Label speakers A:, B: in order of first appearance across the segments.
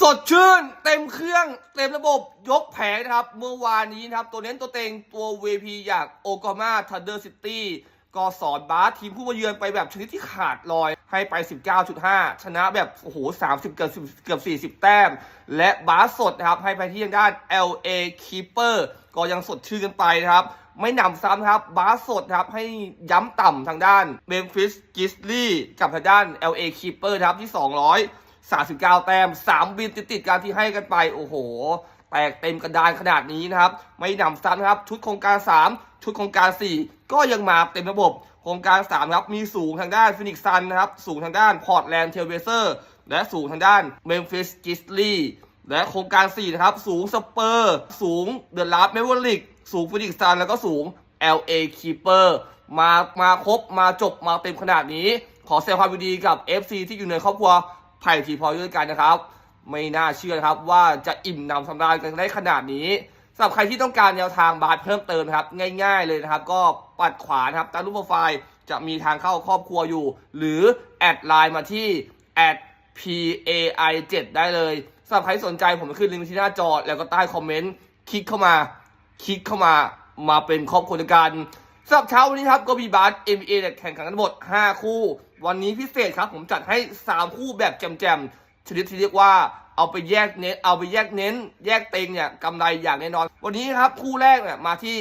A: สดชื่นเต็มเครื่องเต็มระบบยกแผงนะครับ เมื่อวานนี้นะครับ ตัวเน้นตัวเต็งตัว VP อย่างโอกามาทันเดอร์ซิตี้ก็สอนบาสทีมผู้มาเยือนไปแบบชนิดที่ขาดลอยให้ไป 19.5 ชนะแบบ โอ้โห 30 เกือบเกือบ40 แต้ม และบาสสดนะครับ ให้ไปที่ทางด้าน LA Keeper ก็ยังสดชื่นกันไปนะครับ ไม่หนำซ้ำนะครับ บาสสดนะครับ ให้ย้ำต่ำทางด้าน Memphis Grizzlies กับทางด้าน LA Keeper ครับที่ 200 39 แต้ม3บินติดๆการที่ให้กันไป โอ้โห แตกเต็มกระดานขนาดนี้นะครับ ไม่หนำซ้ำนะครับ ชุดโครงการ 3 ชุดโครงการ 4 ก็ยังมาเต็มระบบ โครงการ 3 ครับ มีสูงทางด้านฟินิกซันนะครับ สูงทางด้านพอร์ตแลนด์เทลเวเซอร์ และสูงทางด้านเมมฟิสกิสลีและโครงการ 4 นะครับ สูงสเปอร์ สูงเดอะลาสเมเวอริกสูงฟินิกซัน แล้วก็สูง LA Keeper มา มาครบ มาจบ มาเต็มขนาดนี้ ขอแสดงความยินดีกับ FC ที่อยู่ในครอบครัว ไผ่ทีพอด้วยกันนะครับ ไม่น่าเชื่อนะครับว่าจะอิ่มหนำสำราญกันได้ขนาดนี้สำหรับใครที่ต้องการแนวทางบาทเพิ่มเติมครับ ง่าย ๆ เลยนะครับ ก็ปัดขวานครับตามรูปโปรไฟล์จะมีทางเข้าครอบครัวอยู่ หรือแอดไลน์มาที่ @pai 7ได้เลยสำหรับใครสนใจผมขึ้นลิงก์ที่หน้าจอ แล้วก็ใต้คอมเมนต์คลิกเข้ามา คลิกเข้ามามาเป็นครอบครัวกัน สำหรับเช้าวันนี้ครับก็มีบาส NBA เนี่ยแข่งขันกันทั้งหมด 5 คู่ วันนี้พิเศษครับผมจัดให้ 3 คู่แบบแจมๆชนิดที่เรียกว่าเอาไปแยกเน้นเอาไปแยกเน้น แยกเต็งเนี่ยกำไรอย่างแน่นอน วันนี้ครับคู่แรกเนี่ยมาที่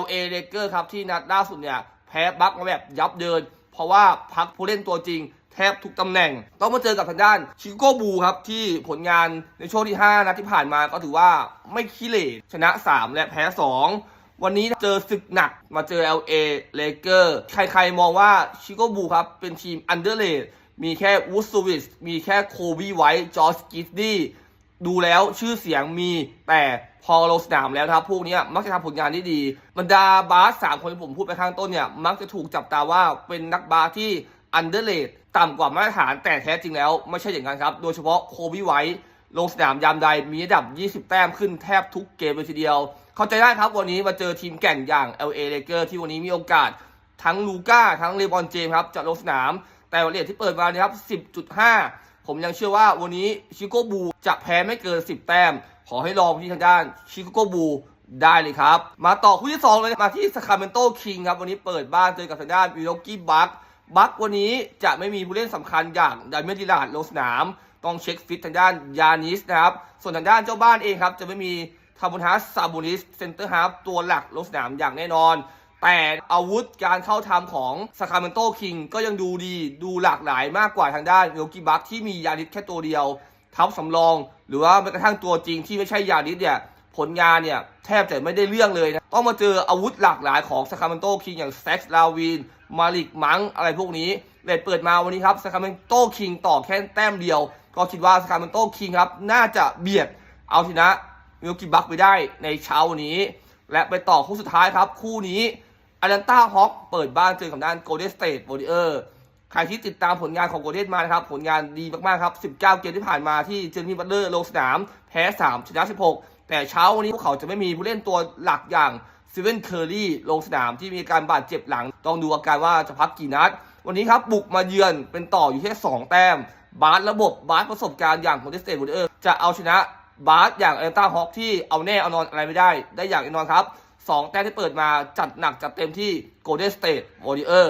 A: LA Lakers ครับที่นัดล่าสุดเนี่ยแพ้บัคมาแบบยับเยิน เพราะว่าพักผู้เล่นตัวจริงแทบทุกตำแหน่ง ต้องมาเจอกับทางด้านชิโกบูครับที่ผลงานในช่วงที่ 5นัดที่ผ่านมาก็ถือว่าไม่ขี้เหร่ชนะ 3 และแพ้ 2 วันนี้เจอศึกหนักมาเจอ LA Lakers ใครๆมองว่าชิโกบูครับ เป็นทีมอันเดอร์เลดมีแค่วูดสวิสมีแค่โคบีไวท์จอร์จกิสดี้ดูแล้วชื่อเสียงมีแต่พอลงสนามแล้วครับ พวกนี้มักจะทำผลงานที่ดีบรรดาบาสสามคนที่ผมพูดไปข้างต้นเนี่ย มักจะถูกจับตาว่าเป็นนักบาสที่อันเดอร์เลดต่ำกว่ามาตรฐานแต่แท้จริงแล้ว ไม่ใช่อย่างนั้นครับ โดยเฉพาะโคบีไวท์ ลงสนามยามใดมีระดับ 20 แต้มขึ้นแทบทุกเกมเลยทีเดียว เข้าใจได้ครับวันนี้มาเจอทีมแก่งอย่าง LA Lakers ที่วันนี้มีโอกาส ทั้งลูก้าทั้งเลบอนเจมครับจะลงสนาม แต่วันเลียที่เปิดมาเนี่ยครับ 10.5 ผมยังเชื่อว่าวันนี้ชิโกบูจะแพ้ไม่เกิน 10 แต้ม ขอให้รอที่ทางด้านชิโกบูได้เลยครับ มาต่อคู่ที่ 2 เลยมาที่สคาเมนโตคิงครับวันนี้เปิดบ้านเจอกับทางด้านมิโลกี้บัคบัควันนี้จะไม่มีผู้เล่นสำคัญอย่างดามิเอนดิลาดลงสนาม ต้องเช็คฟิตทางด้านยานิสนะครับ ส่วนทางด้านเจ้าบ้านเองครับ จะไม่มีทาบุนฮัสซาบูนิสเซนเตอร์ฮาร์ฟตัวหลักลงสนามอย่างแน่นอน แต่อาวุธการเข้าทำของสคาเมนโตคิงก็ยังดูดีดูหลากหลายมากกว่าทางด้านโยกิบัคที่มียานิสแค่ตัวเดียวทับสำรอง หรือว่าแม้กระทั่งตัวจริงที่ไม่ใช่ยานิสเนี่ยผลงานเนี่ยแทบจะไม่ได้เรื่องเลยนะ ต้องมาเจออาวุธหลากหลายของสคาเมนโตคิงอย่างแซ็กซ์ลาวิน มาลิกมังอะไรพวกนี้เลดเปิดมาวันนี้ครับสคาเมนโตคิงต่อแค่แต้มเดียว ก็คิดว่าสคาร์เมนโตคิงครับ น่าจะเบียดเอาชนะมิลกิบักไปได้ในเช้านี้ และไปต่อคู่สุดท้ายครับ คู่นี้อารันต้าฮอคเปิดบ้านเจอกับด้านโกลเด้นสเตทวอริเออร์ใครที่ติดตามผลงานของโกลเด้นมานะครับ ผลงานดีมากๆครับ 19 เกมที่ผ่านมาที่เจอร์มี่บัตเลอร์ลงสนาม แพ้ 3 ชนะ 16 แต่เช้าวันนี้พวกเขาจะไม่มีผู้เล่นตัวหลักอย่างซิเวนเคอร์รี่ลงสนามที่มีการบาดเจ็บหลัง ต้องดูอาการว่าจะพักกี่นัด วันนี้ครับบุกมาเยือนเป็นต่ออยู่แค่ 2 แต้ม บาสระบบบาสประสบการณ์อย่างโกลเดสเตทวอริเออร์จะเอาชนะบาสอย่างแอลตตาฮอคที่เอาแน่เอานอนอะไรไม่ได้ ได้อย่างแน่นอนครับสองแต้มที่เปิดมาจัดหนักจัดเต็มที่ Golden State Warrior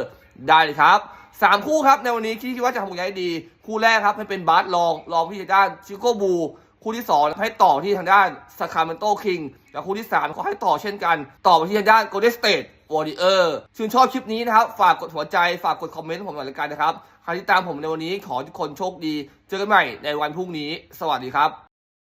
A: ได้เลยครับสามคู่ครับในวันนี้ที่คิดว่าจะทำผลงานได้ดี คู่แรกครับให้เป็นบาสลองลองที่ทางด้านชิโกบู คู่ที่2ให้ต่อที่ทางด้านสคาเมนโตคิงและคู่ที่3ก็ให้ต่อเช่นกัน ต่อไปที่ทางด้าน Golden State Warrior ชื่นชอบคลิปนี้นะครับ ฝากกดหัวใจฝากกดคอมเมนต์ผมหน่อยละกันนะครับใครที่ตามผมในวันนี้ขอทุกคนโชคดี เจอกันใหม่ในวันพรุ่งนี้ สวัสดีครับ